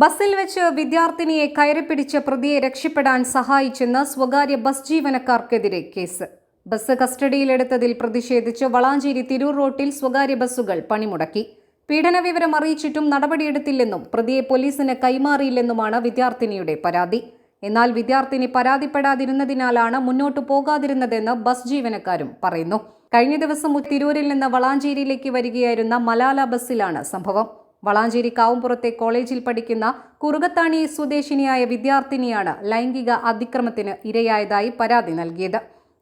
ബസ്സിൽ വെച്ച് വിദ്യാർത്ഥിനിയെ കയറിപ്പിടിച്ച പ്രതിയെ രക്ഷപ്പെടാൻ സഹായിച്ചെന്ന സ്വകാര്യ ബസ് ജീവനക്കാർക്കെതിരെ കേസ്. ബസ് കസ്റ്റഡിയിലെടുത്തതിൽ പ്രതിഷേധിച്ച് വളാഞ്ചേരി തിരൂർ റോട്ടിൽ സ്വകാര്യ ബസ്സുകൾ പണിമുടക്കി. പീഡന വിവരം അറിയിച്ചിട്ടും നടപടിയെടുത്തില്ലെന്നും പ്രതിയെ പോലീസിന് കൈമാറിയില്ലെന്നുമാണ് വിദ്യാർത്ഥിനിയുടെ പരാതി. എന്നാൽ വിദ്യാർത്ഥിനി പരാതിപ്പെടാതിരുന്നതിനാലാണ് മുന്നോട്ടു പോകാതിരുന്നതെന്ന് ബസ് ജീവനക്കാരും പറയുന്നു. കഴിഞ്ഞ ദിവസം തിരൂരിൽ നിന്ന് വളാഞ്ചേരിയിലേക്ക് വരികയായിരുന്ന മലാല ബസ്സിലാണ് സംഭവം. വളാഞ്ചേരി കാവുംപുറത്തെ കോളേജിൽ പഠിക്കുന്ന കുറുകത്താണി സ്വദേശിനിയായ വിദ്യാർത്ഥിനിയാണ് ലൈംഗിക അതിക്രമത്തിന് ഇരയായതായി പരാതി നൽകിയത്.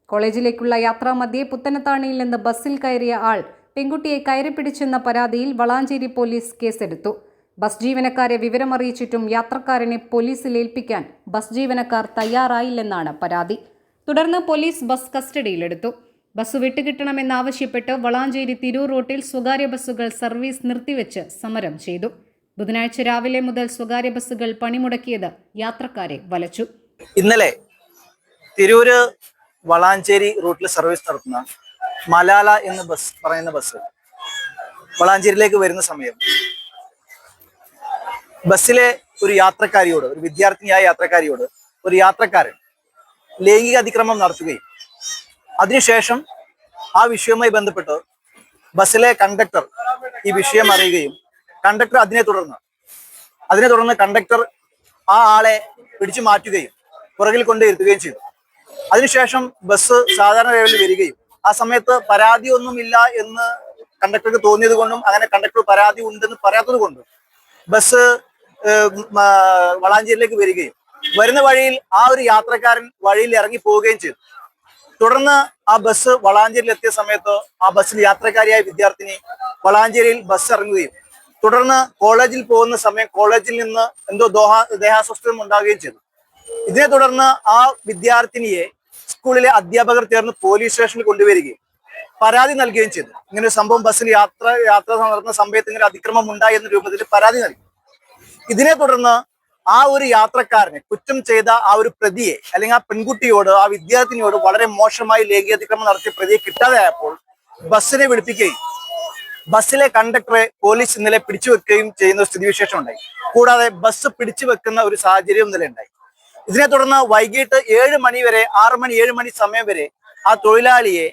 കോളേജിലേക്കുള്ള യാത്രാമധ്യേ പുത്തനത്താണിയിൽ നിന്ന് ബസ്സിൽ കയറിയ ആൾ പെൺകുട്ടിയെ കയറിപ്പിടിച്ചെന്ന പരാതിയിൽ വളാഞ്ചേരി പോലീസ് കേസെടുത്തു. ബസ് ജീവനക്കാരെ വിവരമറിയിച്ചിട്ടും യാത്രക്കാരനെ പോലീസിൽ ഏൽപ്പിക്കാൻ ബസ് ജീവനക്കാർ തയ്യാറായില്ലെന്നാണ് പരാതി. തുടർന്ന് പോലീസ് ബസ് കസ്റ്റഡിയിലെടുത്തു. ബസ് വിട്ടുകിട്ടണമെന്നാവശ്യപ്പെട്ട് വളാഞ്ചേരി തിരൂർ റൂട്ടിൽ സ്വകാര്യ ബസ്സുകൾ സർവീസ് നിർത്തിവെച്ച് സമരം ചെയ്തു. ബുധനാഴ്ച രാവിലെ മുതൽ സ്വകാര്യ ബസ്സുകൾ പണിമുടക്കിയത് യാത്രക്കാരെ വലച്ചു. ഇന്നലെ തിരൂര് വളാഞ്ചേരി റൂട്ടിൽ സർവീസ് നടത്തുന്ന മലാല എന്ന ബസ് പറയുന്ന ബസ് വളാഞ്ചേരിയിലേക്ക് വരുന്ന സമയം ബസ്സിലെ ഒരു യാത്രക്കാരിയോട് ഒരു വിദ്യാർത്ഥിനിയായ യാത്രക്കാരിയോട് ഒരു യാത്രക്കാരൻ ലൈംഗിക അതിക്രമം നടത്തുകയും അതിനുശേഷം ആ വിഷയവുമായി ബന്ധപ്പെട്ട് ബസ്സിലെ കണ്ടക്ടർ ഈ വിഷയം അറിയുകയും കണ്ടക്ടർ അതിനെ തുടർന്ന് അതിനെ തുടർന്ന് കണ്ടക്ടർ ആ ആളെ പിടിച്ചു മാറ്റുകയും പുറകിൽ കൊണ്ട് ഇരുത്തുകയും ചെയ്തു. അതിനുശേഷം ബസ് സാധാരണ ലെവലിൽ വരികയും ആ സമയത്ത് പരാതിയൊന്നുമില്ല എന്ന് കണ്ടക്ടർക്ക് തോന്നിയത് കൊണ്ടും അങ്ങനെ കണ്ടക്ടർ പരാതി ഉണ്ടെന്ന് പറയാത്തത് കൊണ്ടും ബസ് വളാഞ്ചേരിയിലേക്ക് വരികയും വരുന്ന വഴിയിൽ ആ ഒരു യാത്രക്കാരൻ വഴിയിൽ ഇറങ്ങി പോവുകയും ചെയ്തു. തുടർന്ന് ആ ബസ് വളാഞ്ചേരിയിൽ എത്തിയ സമയത്ത് ആ ബസ്സിൽ യാത്രക്കാരിയായ വിദ്യാർത്ഥിനി വളാഞ്ചേരിയിൽ ബസ് ഇറങ്ങുകയും തുടർന്ന് കോളേജിൽ പോകുന്ന സമയം കോളേജിൽ നിന്ന് എന്തോ ദോഹ ദേഹാസ്വസ്ഥതം ഉണ്ടാവുകയും ചെയ്തു. ഇതിനെ തുടർന്ന് ആ വിദ്യാർത്ഥിനിയെ സ്കൂളിലെ അധ്യാപകർ ചേർന്ന് പോലീസ് സ്റ്റേഷനിൽ കൊണ്ടുവരികയും പരാതി നൽകുകയും ചെയ്തു. ഇങ്ങനെ ഒരു സംഭവം ബസ്സിൽ യാത്ര യാത്ര നടന്ന സമയത്ത് ഇങ്ങനെ അതിക്രമം ഉണ്ടായി എന്ന രൂപത്തിൽ പരാതി നൽകി. ഇതിനെ തുടർന്ന് ആ ഒരു യാത്രക്കാരനെ കുറ്റം ചെയ്ത ആ ഒരു പ്രതിയെ അല്ലെങ്കിൽ ആ പെൺകുട്ടിയോട് ആ വിദ്യാർത്ഥിനിയോട് വളരെ മോശമായി ലൈംഗിക അതിക്രമം നടത്തിയ പ്രതിയെ കിട്ടാതെയായപ്പോൾ ബസ്സിനെ വിളിപ്പിക്കുകയും ബസ്സിലെ കണ്ടക്ടറെ പോലീസ് ഇന്നലെ പിടിച്ചു വെക്കുകയും ചെയ്യുന്ന സ്ഥിതിവിശേഷം ഉണ്ടായി. കൂടാതെ ബസ് പിടിച്ചു വെക്കുന്ന ഒരു സാഹചര്യം ഇന്നലെ ഉണ്ടായി. ഇതിനെ തുടർന്ന് വൈകിട്ട് ഏഴ് മണി വരെ ആറ് മണി ഏഴ് മണി സമയം വരെ ആ തൊഴിലാളിയെ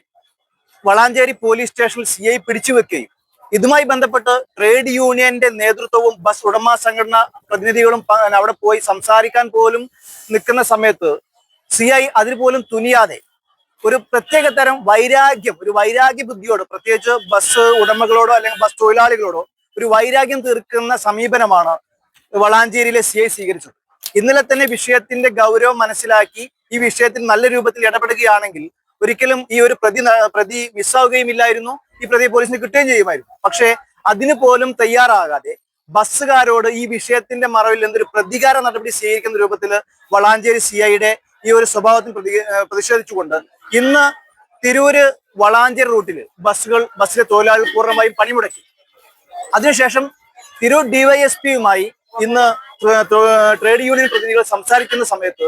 വളാഞ്ചേരി പോലീസ് സ്റ്റേഷനിൽ സി ഐ പിടിച്ചു വെക്കുകയും ഇതുമായി ബന്ധപ്പെട്ട് ട്രേഡ് യൂണിയന്റെ നേതൃത്വവും ബസ് ഉടമ സംഘടന പ്രതിനിധികളും അവിടെ പോയി സംസാരിക്കാൻ പോലും നിൽക്കുന്ന സമയത്ത് സി ഐ അതിന് പോലും തുനിയാതെ ഒരു പ്രത്യേക തരം വൈരാഗ്യം ഒരു വൈരാഗ്യ ബുദ്ധിയോട് പ്രത്യേകിച്ച് ബസ് ഉടമകളോടോ അല്ലെങ്കിൽ ബസ് തൊഴിലാളികളോടോ ഒരു വൈരാഗ്യം തീർക്കുന്ന സമീപനമാണ് വളാഞ്ചേരിയിലെ സി ഐ സ്വീകരിച്ചത്. ഇന്നലെ തന്നെ വിഷയത്തിന്റെ ഗൗരവം മനസ്സിലാക്കി ഈ വിഷയത്തിൽ നല്ല രൂപത്തിൽ ഇടപെടുകയാണെങ്കിൽ ഒരിക്കലും ഈ ഒരു പ്രതി പ്രതി മിസ്സാവുകയുമില്ലായിരുന്നു ഈ പ്രതി പോലീസിന് കിട്ടുകയും ചെയ്യുമായിരുന്നു. പക്ഷേ അതിന് പോലും തയ്യാറാകാതെ ബസ്സുകാരോട് ഈ വിഷയത്തിന്റെ മറവിൽ എന്തൊരു പ്രതികാര നടപടി സ്വീകരിക്കുന്ന രൂപത്തിൽ വളാഞ്ചേരി സി ഐയുടെ ഈ ഒരു സ്വഭാവത്തിൽ പ്രതി പ്രതിഷേധിച്ചുകൊണ്ട് ഇന്ന് തിരൂര് വളാഞ്ചേരി റൂട്ടിൽ ബസ്സുകൾ ബസ്സിലെ തൊഴിലാളികൾ പൂർണമായും പണിമുടക്കി. അതിനുശേഷം തിരൂർ ഡിവൈഎസ്പിയുമായി ഇന്ന് ട്ര- ട്ര- ട്രേഡ് യൂണിയൻ പ്രതിനിധികൾ സംസാരിക്കുന്ന സമയത്ത്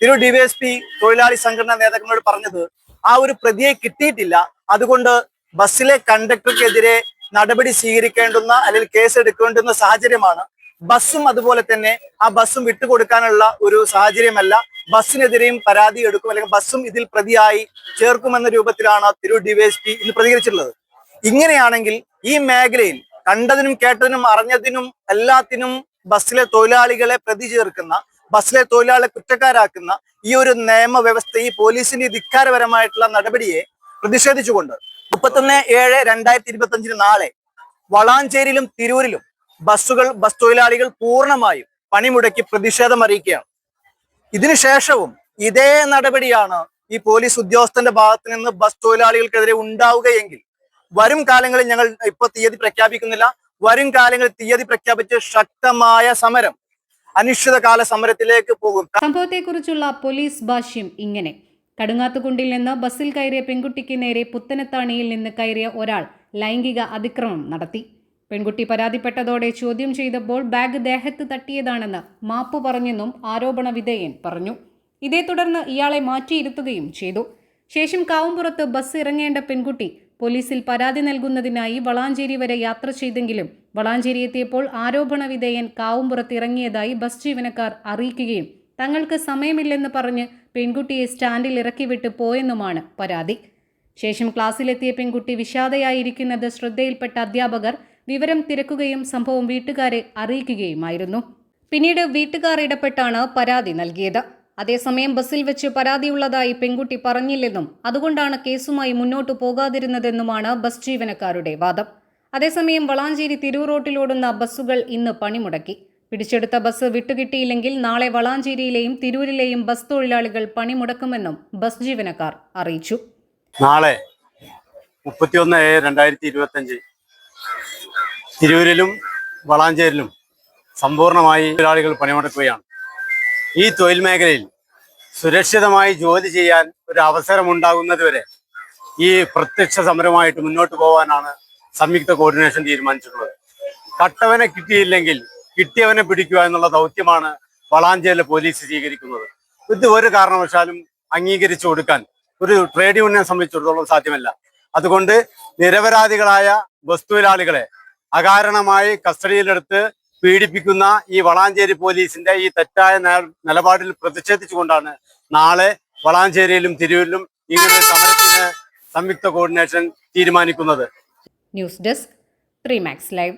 തിരൂർ ഡിവൈഎസ്പി തൊഴിലാളി സംഘടനാ നേതാക്കന്മാരോട് പറഞ്ഞത് ആ ഒരു പ്രതിയെ കിട്ടിയിട്ടില്ല. അതുകൊണ്ട് ബസ്സിലെ കണ്ടക്ടർക്കെതിരെ നടപടി സ്വീകരിക്കേണ്ടുന്ന അല്ലെങ്കിൽ കേസ് എടുക്കേണ്ടുന്ന സാഹചര്യമാണ്. ബസ്സും അതുപോലെ തന്നെ ആ ബസ്സും വിട്ടുകൊടുക്കാനുള്ള ഒരു സാഹചര്യമല്ല. ബസ്സിനെതിരെയും പരാതി എടുക്കും അല്ലെങ്കിൽ ബസ്സും ഇതിൽ പ്രതിയായി ചേർക്കുമെന്ന രൂപത്തിലാണ് തിരൂർ ഡിവൈഎസ്പി ഇന്ന് പ്രതികരിച്ചിട്ടുള്ളത്. ഇങ്ങനെയാണെങ്കിൽ ഈ മേഖലയിൽ കണ്ടതിനും കേട്ടതിനും അറിഞ്ഞതിനും എല്ലാത്തിനും ബസ്സിലെ തൊഴിലാളികളെ പ്രതി ചേർക്കുന്ന ബസ്സിലെ തൊഴിലാളികളെ കുറ്റക്കാരാക്കുന്ന ഈ ഒരു നിയമവ്യവസ്ഥ ഈ പോലീസിന്റെ ധിക്കാരപരമായിട്ടുള്ള നടപടിയെ പ്രതിഷേധിച്ചുകൊണ്ട് മുപ്പത്തൊന്ന് ഏഴ് രണ്ടായിരത്തി ഇരുപത്തി അഞ്ചിന് നാളെ വളാഞ്ചേരിയിലും തിരൂരിലും ബസ്സുകൾ ബസ് തൊഴിലാളികൾ പൂർണമായും പണിമുടക്കി പ്രതിഷേധം അറിയിക്കുകയാണ്. ഇതിനുശേഷവും ഇതേ നടപടിയാണ് ഈ പോലീസ് ഉദ്യോഗസ്ഥന്റെ ഭാഗത്ത് നിന്ന് ബസ് തൊഴിലാളികൾക്കെതിരെ ഉണ്ടാവുകയെങ്കിൽ വരും കാലങ്ങളിൽ ഞങ്ങൾ ഇപ്പൊ തീയതി പ്രഖ്യാപിക്കുന്നില്ല. വരും കാലങ്ങളിൽ തീയതി പ്രഖ്യാപിച്ച് ശക്തമായ സമരം അനിശ്ചിതകാല സമരത്തിലേക്ക് പോകും. സംഭവത്തെക്കുറിച്ചുള്ള പോലീസ് ഭാഷ്യം ഇങ്ങനെ. കടുങ്ങാത്തുകുണ്ടിൽ നിന്ന് ബസ്സിൽ കയറിയ പെൺകുട്ടിക്ക് നേരെ പുത്തനത്താണിയിൽ നിന്ന് കയറിയ ഒരാൾ ലൈംഗിക അതിക്രമം നടത്തി. പെൺകുട്ടി പരാതിപ്പെട്ടതോടെ ചോദ്യം ചെയ്തപ്പോൾ ബാഗ് ദേഹത്ത് തട്ടിയതാണെന്ന് മാപ്പ് പറഞ്ഞെന്നും ആരോപണ വിധേയൻ പറഞ്ഞു. ഇതേ തുടർന്ന് ഇയാളെ മാറ്റിയിരുത്തുകയും ചെയ്തു. ശേഷം കാവുംപുറത്ത് ബസ് ഇറങ്ങേണ്ട പെൺകുട്ടി പോലീസിൽ പരാതി നൽകുന്നതിനായി വളാഞ്ചേരി വരെ യാത്ര ചെയ്തെങ്കിലും വളാഞ്ചേരി എത്തിയപ്പോൾ ആരോപണ വിധേയൻ കാവുംപുറത്ത് ഇറങ്ങിയതായി ബസ് ജീവനക്കാർ അറിയിക്കുകയും തങ്ങൾക്ക് സമയമില്ലെന്ന് പറഞ്ഞ് പെൺകുട്ടിയെ സ്റ്റാൻഡിൽ ഇറക്കിവിട്ട് പോയെന്നുമാണ് പരാതി. ശേഷം ക്ലാസ്സിലെത്തിയ പെൺകുട്ടി വിഷാദയായിരിക്കുന്നത് ശ്രദ്ധയിൽപ്പെട്ട അധ്യാപകർ വിവരം തിരക്കുകയും സംഭവം വീട്ടുകാരെ അറിയിക്കുകയുമായിരുന്നു. പിന്നീട് വീട്ടുകാർ ഇടപെട്ടാണ് പരാതി നൽകിയത്. അതേസമയം ബസ്സിൽ വെച്ച് പരാതിയുള്ളതായി പെൺകുട്ടി പറഞ്ഞില്ലെന്നും അതുകൊണ്ടാണ് കേസുമായി മുന്നോട്ടു പോകാതിരുന്നതെന്നുമാണ് ബസ് ജീവനക്കാരുടെ വാദം. അതേസമയം വളാഞ്ചേരി തിരൂർ റോട്ടിലോടുന്ന ബസ്സുകൾ ഇന്ന് പണിമുടക്കി. പിടിച്ചെടുത്ത ബസ് വിട്ടുകിട്ടിയില്ലെങ്കിൽ നാളെ വളാഞ്ചേരിയിലെയും തിരൂരിലെയും ബസ് തൊഴിലാളികൾ പണിമുടക്കുമെന്നും ബസ് ജീവനക്കാർ അറിയിച്ചു. നാളെ മുപ്പത്തിയൊന്ന് ഏഴ് രണ്ടായിരത്തി ഇരുപത്തഞ്ച് തിരൂരിലും വളാഞ്ചേരിലും സമ്പൂർണമായി തൊഴിലാളികൾ പണിമുടക്കുകയാണ്. ഈ തൊഴിൽ മേഖലയിൽ സുരക്ഷിതമായി ജോലി ചെയ്യാൻ ഒരു അവസരമുണ്ടാകുന്നതുവരെ ഈ പ്രത്യക്ഷ സമരമായിട്ട് മുന്നോട്ട് പോകാനാണ് സംയുക്ത കോർഡിനേഷൻ തീരുമാനിച്ചിട്ടുള്ളത്. കട്ടവനെ കിട്ടിയില്ലെങ്കിൽ കിട്ടിയവനെ പിടിക്കുക എന്നുള്ള ദൗത്യമാണ് വളാഞ്ചേരി പോലീസ് സ്വീകരിക്കുന്നത്. ഇത് ഒരു കാരണവശാലും അംഗീകരിച്ചു കൊടുക്കാൻ ഒരു ട്രേഡ് യൂണിയനെ സംബന്ധിച്ചിടത്തോളം സാധ്യമല്ല. അതുകൊണ്ട് നിരപരാധികളായ വസ്തുവിലാളികളെ അകാരണമായി കസ്റ്റഡിയിലെടുത്ത് പീഡിപ്പിക്കുന്ന ഈ വളാഞ്ചേരി പോലീസിന്റെ ഈ തെറ്റായ നിലപാടിൽ പ്രതിഷേധിച്ചുകൊണ്ടാണ് നാളെ വളാഞ്ചേരിയിലും തിരൂരിലും ഇങ്ങനെ സമരത്തിന് സംയുക്ത കോർഡിനേഷൻ തീരുമാനിക്കുന്നത്. News desk Premax live.